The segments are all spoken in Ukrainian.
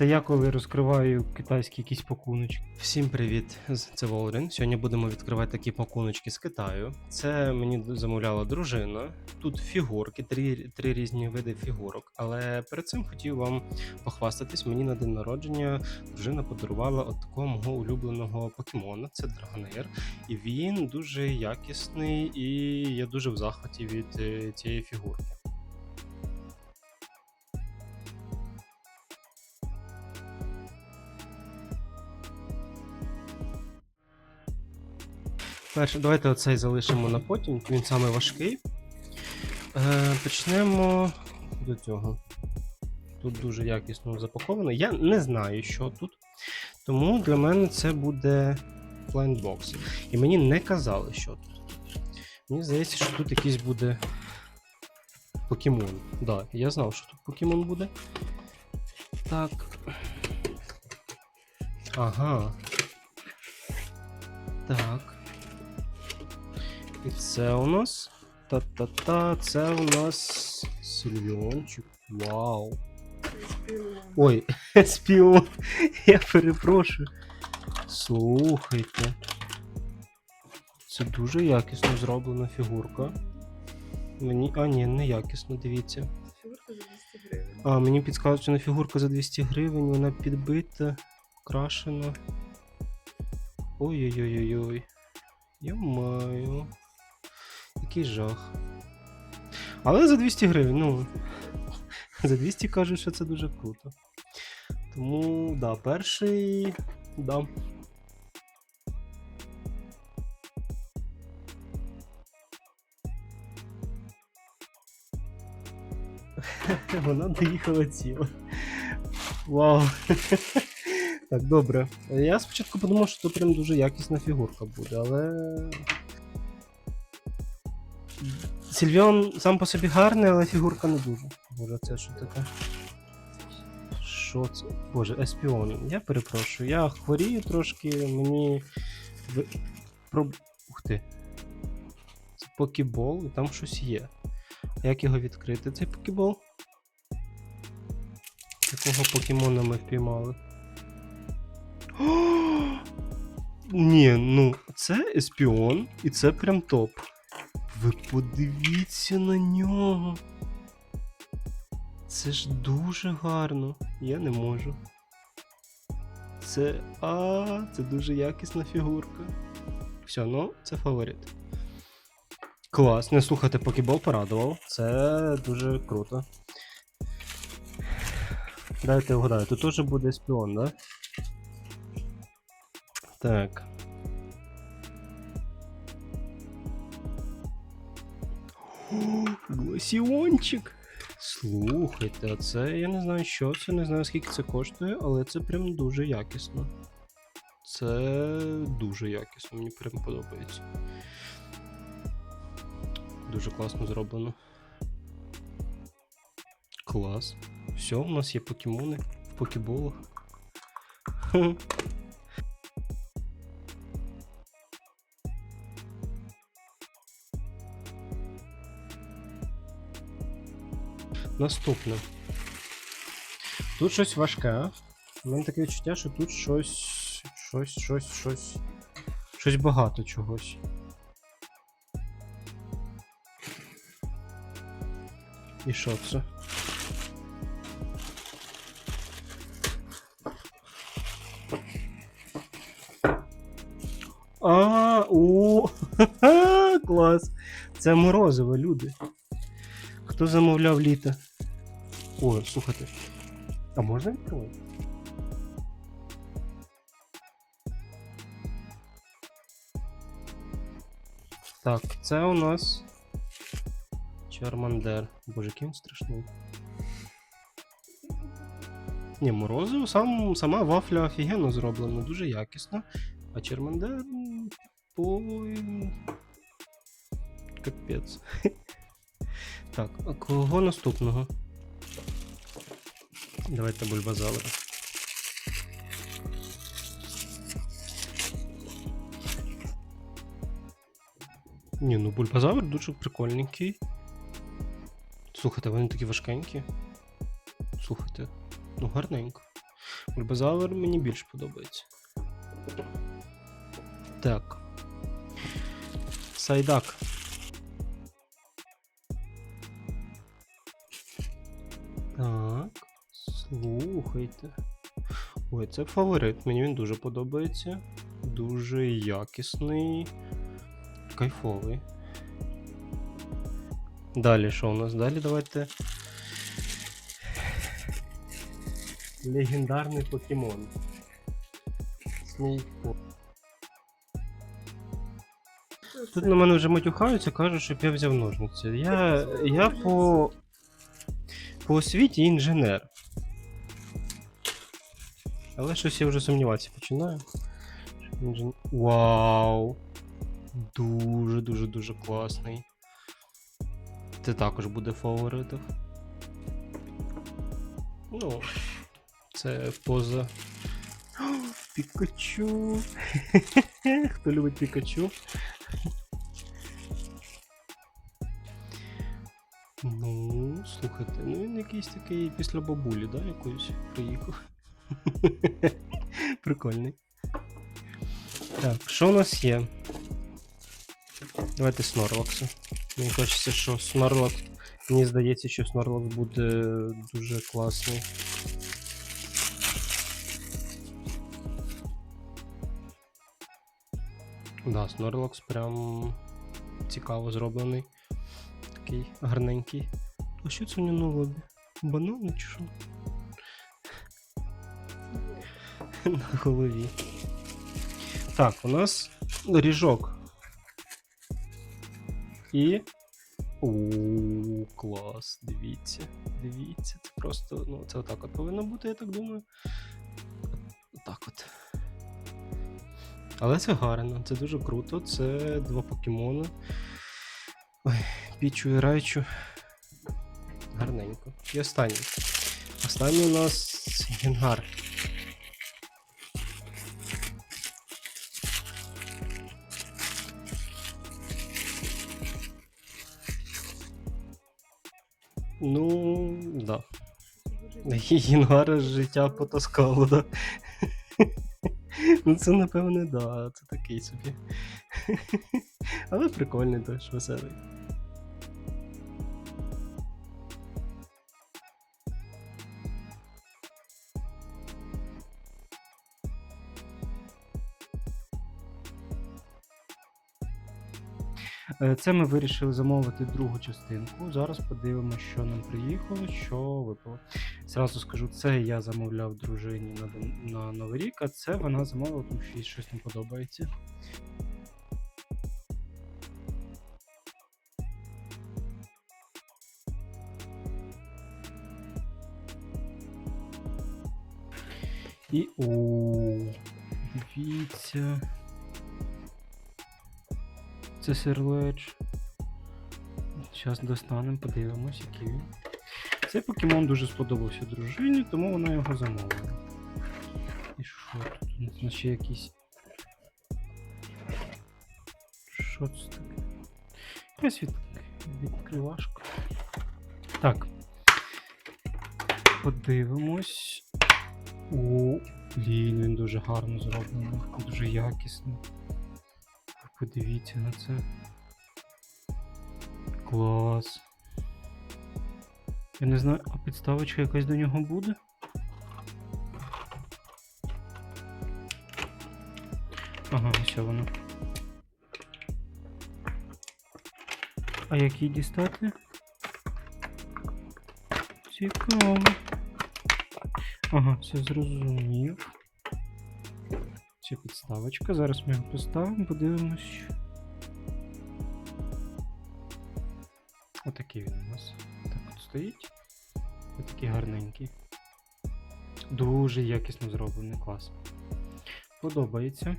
Це я коли розкриваю китайські якісь пакуночки. Всім привіт! Це Волрин. Сьогодні будемо відкривати такі пакуночки з Китаю. Це мені замовляла дружина. Тут фігурки, три, три різні види фігурок. Але перед цим хотів вам похвастатись. Мені на день народження дружина подарувала от такого мого улюбленого покемона. Це Драгонеєр. І він дуже якісний, і я дуже в захваті від е, цієї фігурки. Перше, давайте оцей залишимо на потім, він саме важкий. Е, почнемо до цього. Тут дуже якісно запаковано. Я не знаю, що тут. Тому для мене це буде блайндбокс. І мені не казали, що тут. Мені здається, що тут якийсь буде покемон. Да, я знав, що тут покемон буде. Так. Ага. Так. І це у нас. Та-та-та, це у нас Сильйончик. Вау. Ой, спіон. Я перепрошую. Слухайте. Це дуже якісно зроблена фігурка. Мені. А, ні, не якісно, дивіться. Фігурка за 200 гривень. А, мені підказують, що на фігурка за 200 гривень, вона підбита, крашена. Ой-ой-ой-ой. Я маю. Який жах. Але за 200 гривень, ну. За 200 кажуть, що це дуже круто. Тому, да, перший. Да. Вона доїхала ціла. Вау. Так, добре. Я спочатку подумав, що це прям дуже якісна фігурка буде, але. Сільвіон сам по собі гарний, але фігурка не дуже. Боже, це що таке? Що це? Боже, Еспіон. Я перепрошую. Я хворію трошки, мені. ви- Про... Ух ти. Це покебол, і там щось є. А Як його відкрити, цей покебол? Якого покемона ми впіймали? О! Ні, ну, це Еспіон, і це прям топ. Ви подивіться на нього. Це ж дуже гарно. Я не можу. Це. А, це дуже якісна фігурка. Все, ну, це фаворит. Клас, не слухайте, покебол порадував. Це дуже круто. Дайте вгадаю, тут теж буде шпіон, да? Так. Гласіончик! Слухайте, а це я не знаю, що це, не знаю скільки це коштує, але це прям дуже якісно. Це дуже якісно, мені прям подобається. Дуже класно зроблено. Клас. Все, у нас є покемони в покеболах. Наступне. Тут щось важке. У мене таке відчуття, що тут щось. Щось, щось, щось. Щось багато чогось. І що це? А, о, клас. Це морозиво, люди. Хто замовляв літо? О, слухайте. А можна відкривати? Так, це у нас Чармандер. Боже, який страшний. Ні, морозиво, сам, сама вафля офігенно зроблена, дуже якісно. А Чермандер. Ой. Капець. Так, а кого наступного? Давайте бульбазавра. Ні, ну бульбазавр дуже прикольненький. Слухайте, вони такі важкенькі. Слухайте, ну гарненько. Бульбазавр мені більше подобається. Так. Сайдак. Слухайте. Ой, це фаворит. Мені він дуже подобається. Дуже якісний. Кайфовий. Далі що у нас? Далі давайте. Легендарний покемон. Снейкпо. Тут на мене вже матюхаються, кажуть, щоб я взяв ножниці. Я, я по, по освіті інженер. Але щось я вже сумніватися починаю. Вау! Дуже, дуже, дуже класний. Це також буде в фаворитах. Ну, це поза. Пікачу. Хто любить Пікачу? Ну, слухайте, ну він якийсь такий після бабулі, да, якоїсь приїхав. Прикольний. Так, що у нас є? Давайте Снорлакса. Мені хочеться, що Снорлакс. Мені здається, що Снорлакс буде дуже класний. Да, Снорлакс прям цікаво зроблений. Такий гарненький. А що це у нього на лобі? Банани чи що? На голові. Так, у нас ріжок. І. Ууу, клас, дивіться, дивіться, це просто, ну, це отак от повинно бути, я так думаю. Отак от. Але це гарно, це дуже круто. Це два покемони. Ой, Пічу і Райчу. Гарненько. І останній. Останній у нас Генгар. Ну, да. Гінгара життя потаскало, да. Ну, це напевне, да, це такий собі. Але прикольний теж веселий. Це ми вирішили замовити другу частинку. Зараз подивимося, що нам приїхало, що випало. Зразу скажу, це я замовляв дружині на, на Новий рік, а це вона замовила, тому що їй щось не подобається. І о, дивіться. Це серлеч. Зараз достанемо, подивимось, який він. Цей покемон дуже сподобався дружині, тому вона його замовила. І що тут? У нас ще якісь. Що це таке? Якась від... відкривашка. Так. Подивимось. О, блін, він дуже гарно зроблений, дуже якісний. Подивіться на це. Клас. Я не знаю, а підставочка якась до нього буде? Ага, ось воно. А який дістати? Цікаво. Ага, все зрозумів. Це підставочка. Зараз ми його поставимо, подивимось. Отакий він у нас. Так от стоїть. Отакий гарненький. Дуже якісно зроблений клас. Подобається.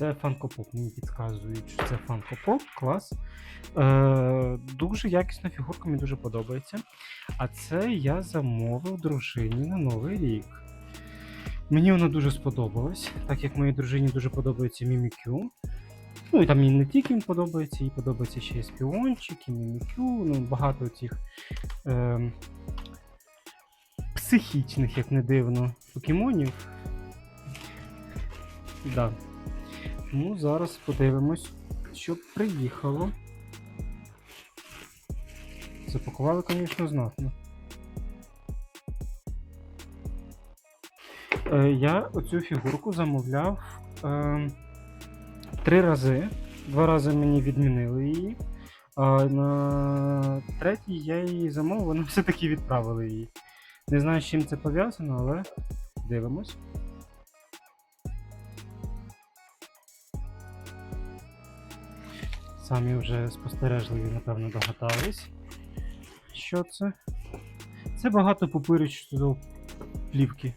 Це фанкопоп. Мені підказують, що це фанкопоп, клас. Е, дуже якісна фігурка, мені дуже подобається. А це я замовив дружині на Новий рік. Мені вона дуже сподобалась, так як моїй дружині дуже подобається Мімікю. Ну і там і не тільки він подобається, і подобається ще і спіончик, і мімікю, ну багато цих е, психічних, як не дивно, покемонів. Да. Тому зараз подивимось, що приїхало. Запакували, звісно, знатно. Е, я оцю фігурку замовляв е, три рази. Два рази мені відмінили її. А на третій я її замовив, вони все-таки відправили її. Не знаю, з чим це пов'язано, але дивимось. Самі вже спостережливі, напевно, догадались. Що це? Це багато пупиричного плівки.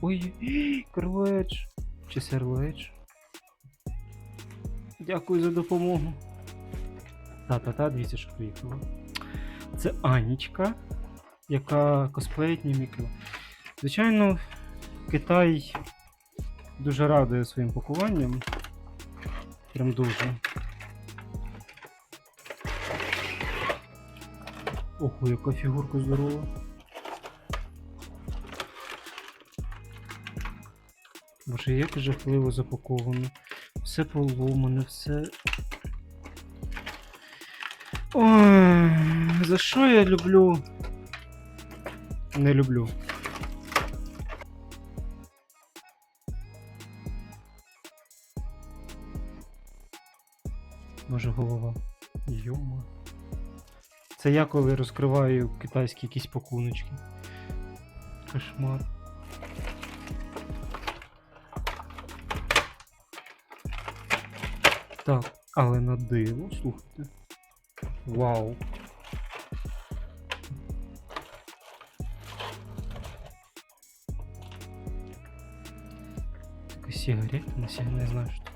Ой, крлеч. Чи серлеч. Дякую за допомогу. Та-та-та, дивіться, що приїхало. Це Анічка, яка косплеїть Міміку. Звичайно, Китай дуже радує своїм пакуванням. Прям дуже. Ого, яка фігурка здорова. Боже, як жахливо запаковано. Все поломане, все. Ой, за що я люблю? Не люблю. Може голова. Йома. Це я коли розкриваю китайські якісь пакуночки. Кошмар. Так, але на диво, слухайте. Вау. Така сигарета, не, сі- не знаю, що це.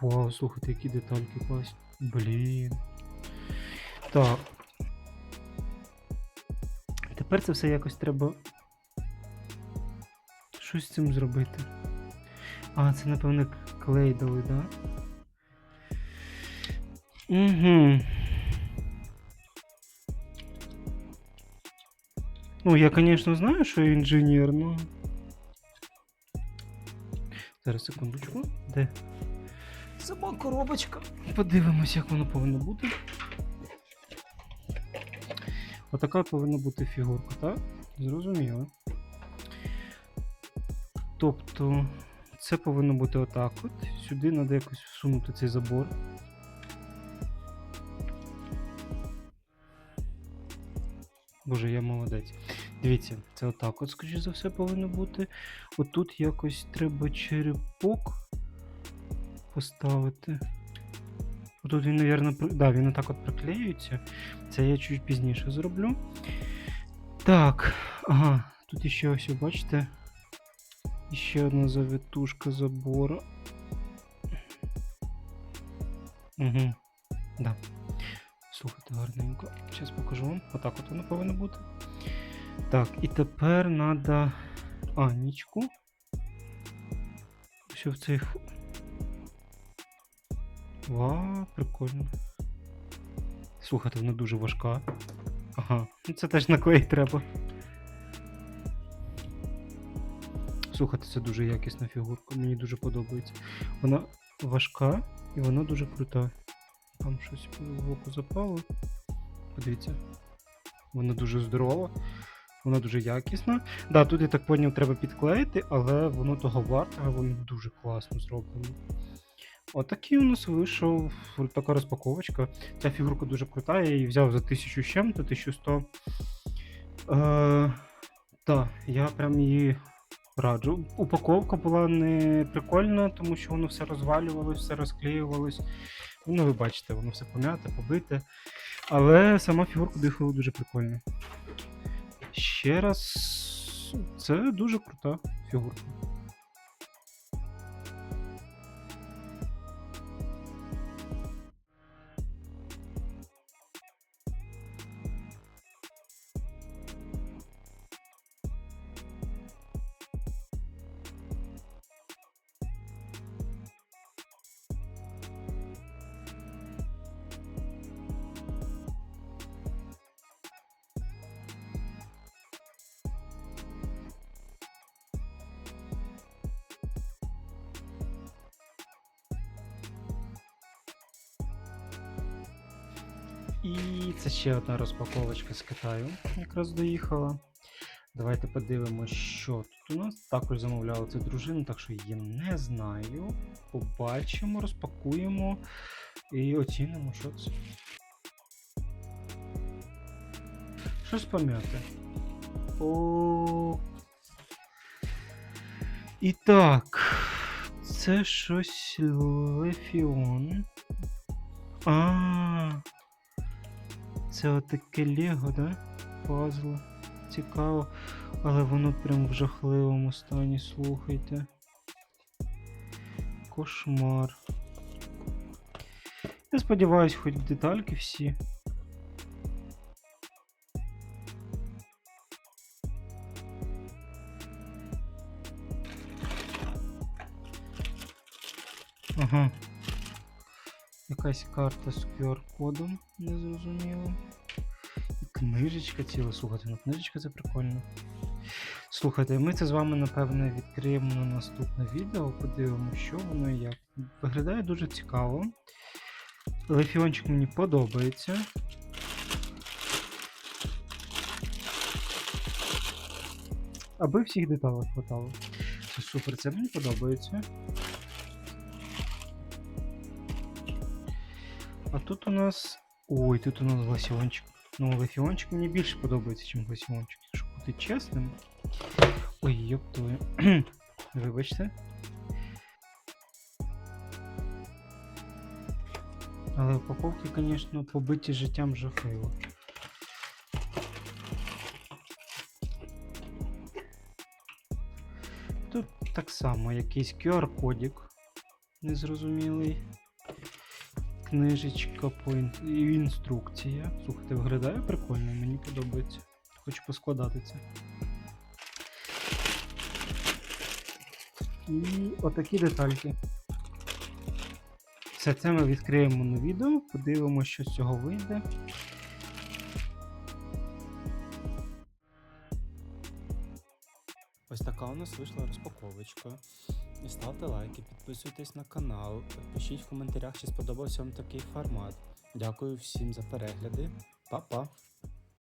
Вау, слухайте, які детальки класні. Блін. Так. Тепер це все якось треба. Щось з цим зробити. А, це, напевно, клей дали, да? Угу. Ну, я, конечно, знаю, що я інженер, но. Зараз секундочку. Де? Сама коробочка. Подивимось, як воно повинно бути. Отака повинна бути фігурка, так? Зрозуміло. Тобто, це повинно бути отак от. Сюди треба якось всунути цей забор. Боже, я молодець. Дивіться, це отак от, скоріш за все, повинно бути. Отут якось треба черепок поставити. Отут він, при... да, він отак от приклеюється. Це я чуть пізніше зроблю. Так, ага, тут іще ось, бачите? Ще одна завитушка забора. Угу. Да. Слухайте, гарненько. Зараз покажу вам. Отак от воно повинно бути. Так, і тепер треба Анічку. Що в цей. Ва, прикольно. Слухайте, вона дуже важка. Ага, ну це теж наклеїть треба. Слухайте, це дуже якісна фігурка, мені дуже подобається. Вона важка і вона дуже крута. Там щось в око запало. Подивіться. Вона дуже здорова, вона дуже якісна. Да, тут я так поняв, треба підклеїти, але воно того варте, воно дуже класно зроблено. Отакий у нас вийшов така розпаковочка. Ця фігурка дуже крута, я її взяв за 1000 з чим-то, 1100. Е, так, я прям її раджу. Упаковка була не прикольна, тому що воно все розвалювалось, все розклеювалось. Ну, ви бачите, воно все пом'яте, побите. Але сама фігурка дихала дуже прикольно. Ще раз, це дуже крута фігурка. І це ще одна розпаковочка з Китаю. Якраз доїхала. Давайте подивимося, що тут у нас. Також замовляла це дружина, так що я не знаю. Побачимо, розпакуємо і оцінимо, що це. Щось пом'яте. О. І так. Це щось Лефіон. А. Це отаке Лего, да? Пазл. Цікаво. Але воно прям в жахливому стані, слухайте. Кошмар. Я сподіваюсь, хоч детальки всі. Ага. Якась карта з QR-кодом, незрозуміло. І книжечка ціла, слухайте, ну книжечка це прикольно. Слухайте, ми це з вами, напевне, відкриємо на наступне відео, подивимося, що воно і як. Виглядає дуже цікаво. Лефіончик мені подобається. Аби всіх деталей хватало. Це супер, це мені подобається. А тут у нас. Ой, тут у нас гласіончик. Ну, гласіончик мені більше подобається, ніж гласіончик, якщо бути чесним. Ой, йоп. Вибачте. Але упаковки, звісно, побиті життям жахливо. Тут так само якийсь QR-кодик незрозумілий. Книжечка по ін... інструкція. Слухайте, виглядає прикольно, мені подобається. Хочу поскладати це. І отакі детальки. Все це ми відкриємо на відео, подивимося, що з цього вийде. Ось така у нас вийшла розпаковочка. Ставте лайки, підписуйтесь на канал, пишіть в коментарях, чи сподобався вам такий формат. Дякую всім за перегляди. Па-па!